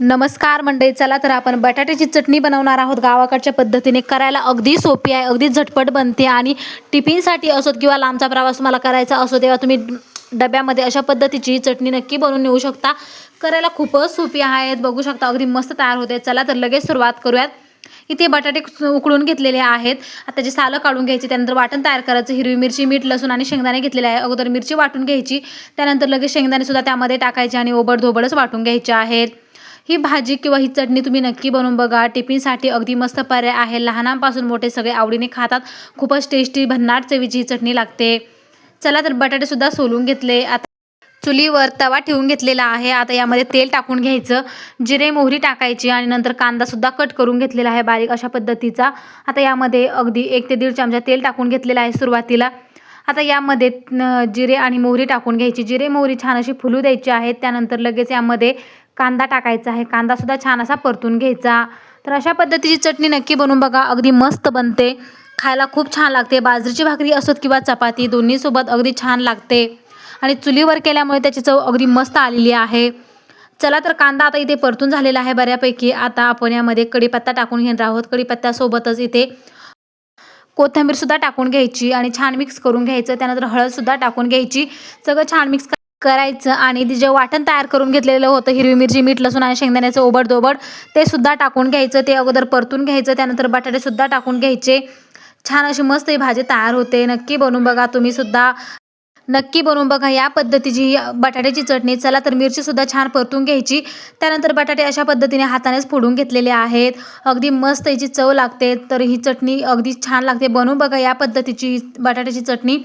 नमस्कार मंडळी चला तर आपण बटाट्याची चटणी बनवणार आहोत. गावाकडच्या पद्धतीने करायला अगदी सोपी आहे अगदी झटपट बनते आणि टिफिनसाठी असोत किंवा लांबचा प्रवास तुम्हाला करायचा असो तेव्हा तुम्ही डब्यामध्ये अशा पद्धतीची चटणी नक्की बनवून नेऊ शकता. करायला खूपच सोपी आहेत बघू शकता अगदी मस्त तयार होते. चला तर लगेच सुरुवात करूयात. इथे बटाटे उकळून घेतलेले आहेत. आता जे सालं काढून घ्यायची त्यानंतर वाटण तयार करायचं. हिरवी मिरची मीठ लसूण आणि शेंगदाणे घेतलेले आहे. अगोदर मिरची वाटून घ्यायची. त्यानंतर लगेच शेंगदाणे सुद्धा त्यामध्ये टाकायचे आणि ओबडधोबडच वाटून घ्यायचे आहेत. ही भाजी किंवा ही चटणी तुम्ही नक्की बनवून बघा. टिफिनसाठी अगदी मस्त पर्याय आहे. लहानांपासून मोठे सगळे आवडीने खातात. खूपच टेस्टी भन्नाट चवीची ही चटणी लागते. चला तर बटाटेसुद्धा सोलून घेतले. आता चुलीवर तवा ठेवून घेतलेला आहे. आता यामध्ये तेल टाकून घ्यायचं. जिरे मोहरी टाकायची आणि नंतर कांदासुद्धा कट करून घेतलेला आहे बारीक अशा पद्धतीचा. आता यामध्ये अगदी एक ते दीड चमचा तेल टाकून घेतलेला आहे सुरुवातीला. आता यामध्ये जिरे आणि मोहरी टाकून घ्यायची. जिरे मोहरी छान अशी फुलू द्यायची आहेत. त्यानंतर लगेच यामध्ये कांदा टाकायचा आहे. कांदासुद्धा छान असा परतून घ्यायचा. तर अशा पद्धतीची चटणी नक्की बनवून बघा. अगदी मस्त बनते. खायला खूप छान लागते. बाजरीची भाकरी असोत किंवा चपाती दोन्हीसोबत अगदी छान लागते. आणि चुलीवर केल्यामुळे त्याची चव अगदी मस्त आलेली आहे. चला तर कांदा आता इथे परतून झालेला आहे बऱ्यापैकी. आता आपण यामध्ये कढीपत्ता टाकून घेणार आहोत. कढीपत्त्यासोबतच इथे कोथिंबीरसुद्धा टाकून घ्यायची आणि छान मिक्स करून घ्यायचं. त्यानंतर हळदसुद्धा टाकून घ्यायची. सगळं छान मिक्स करायचं आणि ते जे वाटण तयार करून घेतलेलं होतं हिरवी मिरची मीठ लसूण आणि शेंगदाण्याचं ओबडदोबड ते सुद्धा टाकून घ्यायचं. ते अगोदर परतून घ्यायचं त्यानंतर बटाटेसुद्धा टाकून घ्यायचे. छान अशी मस्त ही भाजी तयार होते. नक्की बनवून बघा तुम्ही सुद्धा. नक्की बनवून बघा या पद्धतीची ही बटाट्याची चटणी. चला तर मिरचीसुद्धा छान परतून घ्यायची. त्यानंतर बटाटे अशा पद्धतीने हातानेच फोडून घेतलेले आहेत. अगदी मस्त याची चव लागते. तर ही चटणी अगदी छान लागते. बनवून बघा या पद्धतीची ही बटाट्याची चटणी.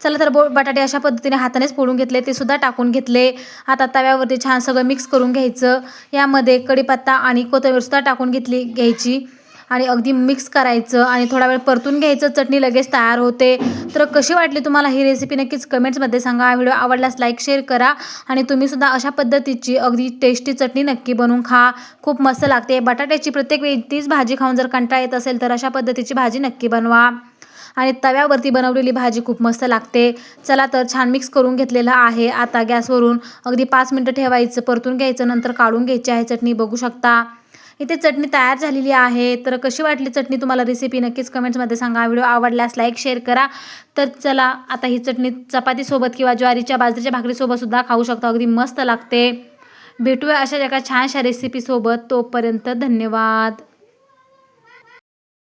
चला तर बो बटाटे अशा पद्धतीने हातानेच फोडून घेतले ते सुद्धा टाकून घेतले. आता तव्यावरती छान सगळं मिक्स करून घ्यायचं. यामध्ये कढीपत्ता आणि कोथिंबीरसुद्धा टाकून घेतली घ्यायची. आणि अगदी मिक्स करायचं आणि थोडा वेळ परतून घ्यायचं. चटणी लगेच तयार होते. तर कशी वाटली तुम्हाला ही रेसिपी नक्कीच कमेंट्समध्ये सांगा. व्हिडिओ आवडल्यास लाईक शेअर करा. आणि तुम्हीसुद्धा अशा पद्धतीची अगदी टेस्टी चटणी नक्की बनवून खा. खूप मस्त लागते. बटाट्याची प्रत्येक वेळी तीच भाजी खाऊन जर कंटाळा येत असेल तर अशा पद्धतीची भाजी नक्की बनवा. आणि तव्यावरती बनवलेली भाजी खूप मस्त लागते. चला तर छान मिक्स करून घेतलेलं आहे. आता गॅसवरून अगदी पाच मिनटं ठेवायचं. परतून घ्यायचं नंतर काढून घ्यायची आहे चटणी. बघू शकता. इथे चटणी तयार झालेली आहे. तर कशी वाटली चटणी तुम्हाला रेसिपी नक्कीच कमेंट्समध्ये सांगा. व्हिडिओ आवडल्यास लाईक शेअर करा. तर चला आता ही चटणी चपातीसोबत किंवा ज्वारीच्या बाजरीच्या भाकरीसोबत सुद्धा खाऊ शकता. अगदी मस्त लागते. भेटूया अशा एका छानशा रेसिपीसोबत तोपर्यंत धन्यवाद.